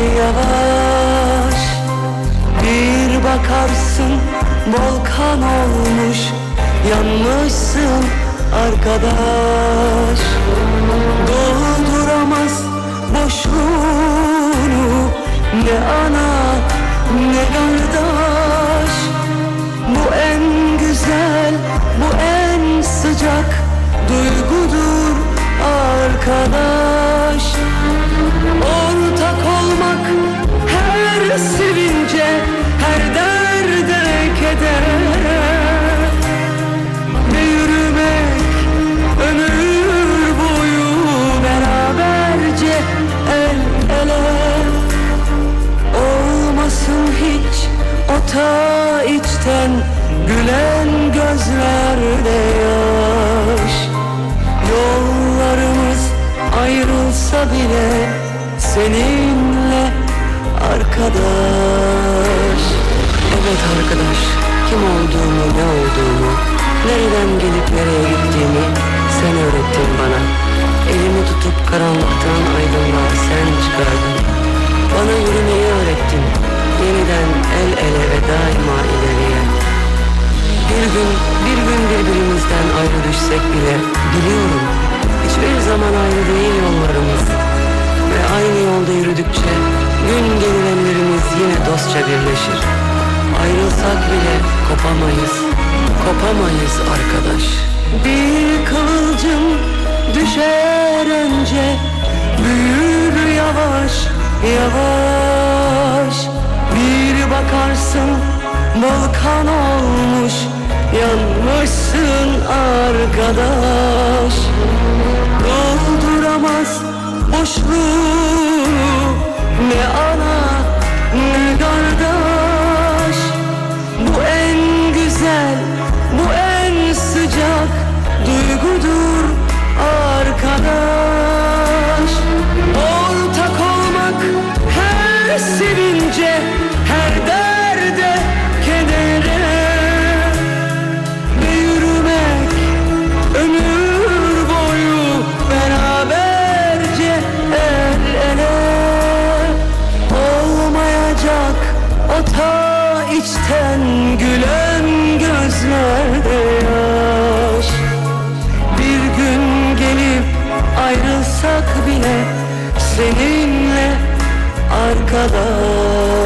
yavaş Bir bakarsın volkan olmuş. Yanmışsın arkadaş. Dolduramaz boşluğunu. Ne ana ne kardeş. Bu en güzel, bu en sıcak duygudur arkadaş gülen gözlerde yaş. Yollarımız ayrılsa bile seninle arkadaş. Evet arkadaş kim olduğumu ne olduğumu Nereden gelip nereye gittiğimi sen öğrettin bana. Elimi tutup karanlıktan aydınlığa sen çıkardın gün, bir gün birbirimizden ayrı düşsek bile biliyorum Hiçbir zaman ayrı değil yollarımız. Ve aynı yolda yürüdükçe gün gelir ellerimiz yine dostça birleşir. Ayrılsak bile kopamayız, kopamayız arkadaş. Bir kıvılcım düşer önce Büyür yavaş yavaş. Bir bakarsın volkan olmuş Yanmışsın arkadaş. Dolduramaz boşluğu. Ne ana ne kardeş. Bu en güzel, bu en sıcak duygudur. gülen gözlerde yaş. Bir gün gelip ayrılsak bile seninle arkadaş.